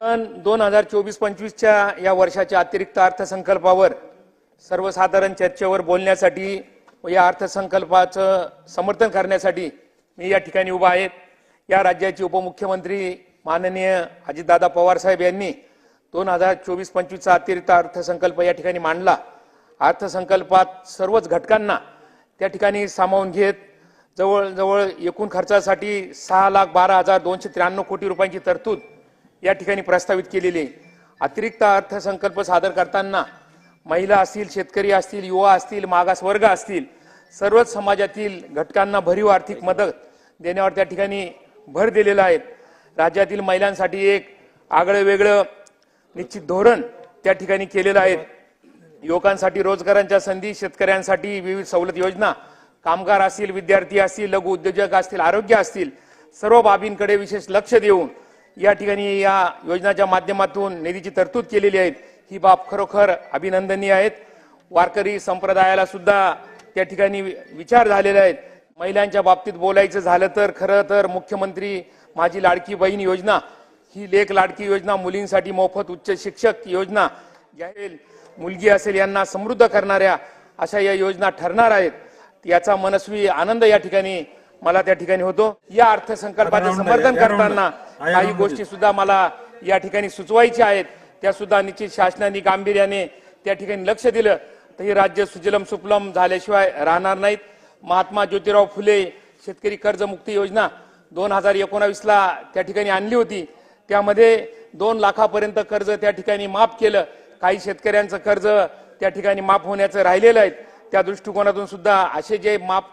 दोन हजार चोवीस पंचवीसच्या या वर्षाच्या अतिरिक्त अर्थसंकल्पावर सर्वसाधारण चर्चेवर बोलण्यासाठी व या अर्थसंकल्पाचं समर्थन करण्यासाठी मी या ठिकाणी उभा आहे. या राज्याचे उपमुख्यमंत्री माननीय अजितदादा पवार साहेब यांनी दोन हजार चोवीस पंचवीसचा अतिरिक्त अर्थसंकल्प या ठिकाणी मांडला. अर्थसंकल्पात सर्वच घटकांना त्या ठिकाणी सामावून घेत जवळजवळ एकूण खर्चासाठी सहा लाख बारा हजार दोनशे त्र्याण्णव कोटी रुपयांची तरतूद या ठिकाणी प्रस्तावित केलेली आहे. अतिरिक्त अर्थसंकल्प सादर करताना महिला असतील शेतकरी असतील युवा असतील मागासवर्ग असतील सर्वच समाजातील घटकांना भरीव आर्थिक मदत देण्यावर त्या ठिकाणी भर दिलेला आहे. राज्यातील महिलांसाठी एक आगळं वेगळं निश्चित धोरण त्या ठिकाणी केलेलं आहे. युवकांसाठी रोजगारांच्या संधी शेतकऱ्यांसाठी विविध सवलत योजना कामगार असतील विद्यार्थी असतील लघु उद्योजक असतील आरोग्य असतील सर्व बाबींकडे विशेष लक्ष देऊन या ठिकाणी या योजनाच्या माध्यमातून निधीची तरतूद केलेली आहे. ही बाब खरोखर अभिनंदनीय आहेत. वारकरी संप्रदायाला सुद्धा त्या ठिकाणी विचार झालेले आहेत. महिलांच्या बाबतीत बोलायचं झालं तर खरं तर मुख्यमंत्री माझी लाडकी बहीण योजना ही लेख लाडकी योजना मुलींसाठी मोफत उच्च शिक्षक योजना जाहीर मुलगी असेल यांना समृद्ध करणाऱ्या अशा या योजना ठरणार आहेत. याचा मनस्वी आनंद या ठिकाणी मला त्या ठिकाणी होतो. या अर्थसंकल्पाचं समर्थन करताना काही गोष्टी सुद्धा मला या ठिकाणी सुचवायच्या आहेत. त्या सुद्धा निश्चित शासनाने गांभीर्याने त्या ठिकाणी लक्ष दिलं. तर हे राज्य सुजलम सुफलम झाल्याशिवाय राहणार नाहीत. महात्मा ज्योतिराव फुले शेतकरी कर्जमुक्ती योजना दोन हजार एकोणावीसला त्या ठिकाणी आणली होती. त्यामध्ये दोन लाखापर्यंत कर्ज त्या ठिकाणी माफ केलं. काही शेतकऱ्यांचं कर्ज त्या ठिकाणी माफ होण्याचं राहिलेलं आहे. त्या दृष्टिकोनातून सुद्धा असे जे माफ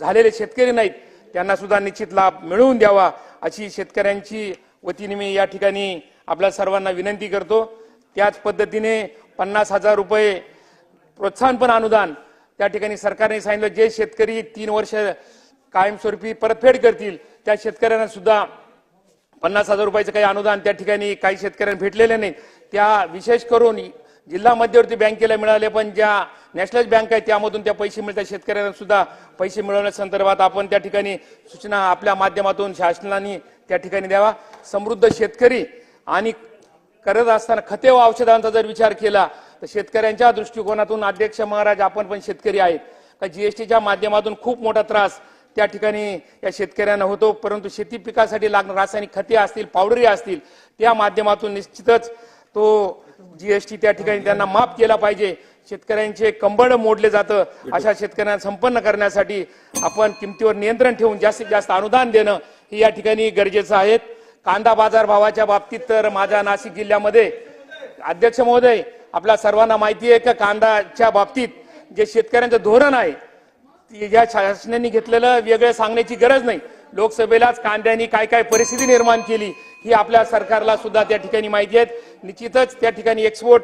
झालेले शेतकरी नाहीत त्यांना सुद्धा निश्चित लाभ मिळवून द्यावा अशी शेतकऱ्यांची वतीने मी या ठिकाणी आपल्या सर्वांना विनंती करतो. त्याच पद्धतीने पन्नास हजार रुपये प्रोत्साहनपण अनुदान त्या ठिकाणी सरकारने सांगितलं जे शेतकरी तीन वर्ष कायमस्वरूपी परतफेड करतील त्या शेतकऱ्यांना सुद्धा पन्नास हजार रुपयाचं काही अनुदान त्या ठिकाणी काही शेतकऱ्यांना भेटलेले नाही. त्या विशेष करून जिल्हा मध्यवर्ती बँकेला मिळाले पण ज्या नॅशनल बँक आहे त्यामधून त्या पैसे मिळतात. शेतकऱ्यांना सुद्धा पैसे मिळवण्या संदर्भात आपण त्या ठिकाणी सूचना आपल्या माध्यमातून शासनाने त्या ठिकाणी द्यावा. समृद्ध शेतकरी आणि करत असताना खते व औषधांचा जर विचार केला तर शेतकऱ्यांच्या दृष्टिकोनातून अध्यक्ष महाराज आपण पण शेतकरी आहेत. का जीएसटीच्या माध्यमातून खूप मोठा त्रास त्या ठिकाणी या शेतकऱ्यांना होतो. परंतु शेती पिकासाठी लागणारे रासायनिक खते असतील पावडरी असतील त्या माध्यमातून निश्चितच तो जीएसटी त्या ठिकाणी त्यांना माफ केला पाहिजे. शेतकऱ्यांचे कंबळ मोडले जातं. अशा शेतकऱ्यांना संपन्न करण्यासाठी आपण किमतीवर नियंत्रण ठेवून जास्तीत जास्त अनुदान देणं हे या ठिकाणी गरजेचं आहे. कांदा बाजार भावाच्या बाबतीत तर माझ्या नाशिक जिल्ह्यामध्ये अध्यक्ष महोदय आपल्या सर्वांना माहिती आहे का कांदाच्या बाबतीत जे शेतकऱ्यांचं धोरण आहे ती या शासनाने घेतलेलं वेगळं सांगण्याची गरज नाही. लोकसभेलाच कांद्यानी काय काय परिस्थिती निर्माण केली ही आपल्या सरकारला सुद्धा त्या ठिकाणी माहिती आहे निश्चितच त्या ठिकाणी एक्सपोर्ट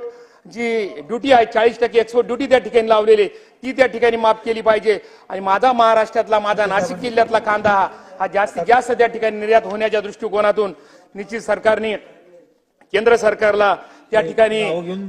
जी ड्युटी आहे चाळीस टक्के एक्सपोर्ट ड्युटी त्या ठिकाणी लावलेली ती त्या ठिकाणी माफ केली पाहिजे. आणि माझा महाराष्ट्रातला माझा नाशिक जिल्ह्यातला कांदा हा हा जास्तीत जास्त त्या ठिकाणी निर्यात होण्याच्या दृष्टिकोनातून निश्चित सरकारने केंद्र सरकारला त्या ठिकाणी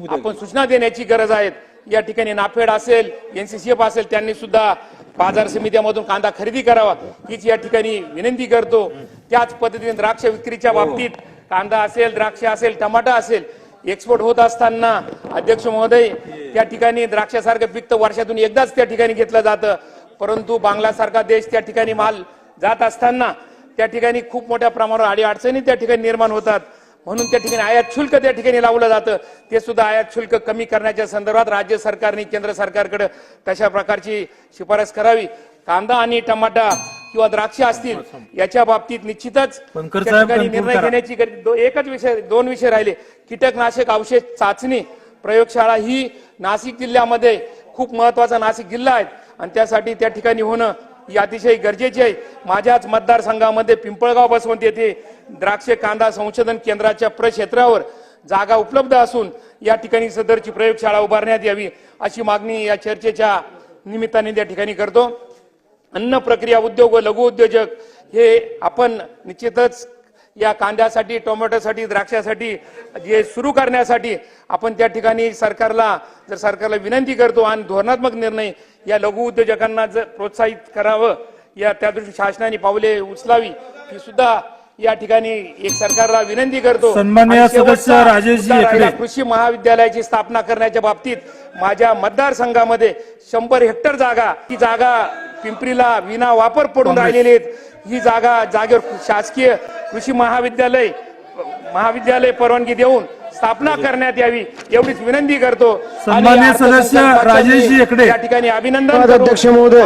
आपण सूचना देण्याची गरज आहे. या ठिकाणी नाफेड असेल एनसीसीएफ असेल त्यांनी सुद्धा बाजार समित्यामधून कांदा खरेदी करावा हीच या ठिकाणी विनंती करतो. त्याच पद्धतीने द्राक्ष विक्रीच्या बाबतीत कांदा असेल द्राक्ष असेल टमाटा असेल एक्सपोर्ट होत असताना अध्यक्ष महोदय त्या ठिकाणी द्राक्षासारखं पीक तर वर्षातून एकदाच त्या ठिकाणी घेतलं जातं. परंतु बांगलासारखा देश त्या ठिकाणी माल जात असताना त्या ठिकाणी खूप मोठ्या प्रमाणावर अडी अडचणी त्या ठिकाणी निर्माण होतात. म्हणून त्या ठिकाणी आयात शुल्क त्या ठिकाणी लावलं जातं. ते सुद्धा आयात शुल्क कमी करण्याच्या संदर्भात राज्य सरकारने केंद्र सरकारकडे तशा प्रकारची शिफारस करावी? कांदा आणि टमाटा किंवा द्राक्ष असतील याच्या बाबतीत निश्चितच निर्णय. घेण्याची एकच विषय दोन विषय राहिले. कीटकनाशक औषध चाचणी प्रयोगशाळा ही नाशिक जिल्ह्यामध्ये खूप महत्त्वाचा नाशिक जिल्हा आहे. आणि त्यासाठी त्या ठिकाणी होणं ही अतिशय गरजेची आहे. माझ्याच मतदारसंघामध्ये पिंपळगाव बसवंत येथे द्राक्ष कांदा संशोधन केंद्राच्या प्रक्षेत्रावर जागा उपलब्ध असून या ठिकाणी सदरची प्रयोगशाळा उभारण्यात यावी अशी मागणी या चर्चेच्या निमित्ताने त्या ठिकाणी करतो. अन्न प्रक्रिया उद्योग व लघु उद्योजक हे आपण निश्चितच या कांद्यासाठी टोमॅटोसाठी द्राक्षासाठी जे सुरू करण्यासाठी आपण त्या ठिकाणी सरकारला जर सरकारला विनंती करतो आणि धोरणात्मक निर्णय या लघु उद्योजकांना जर प्रोत्साहित करावं या त्या दृष्टी शासनाने पावले उचलावी ही सुद्धा या ठिकाणी एक सरकारला विनंती करतो. कृषी महाविद्यालयाची स्थापना करण्याच्या बाबतीत माझ्या मतदारसंघामध्ये शंभर हेक्टर जागा ही जागा पिंपरीला विना वापर पडून राहिलेली आहेत. ही जागा जागेवर शासकीय कृषी महाविद्यालय महाविद्यालय परवानगी देऊन स्थापना करण्यात यावी एवढीच विनंती करतो अर्थसंकल्पाचे सदस्य राजेशजी हेगडे. या ठिकाणी अभिनंदन अध्यक्ष महोदय.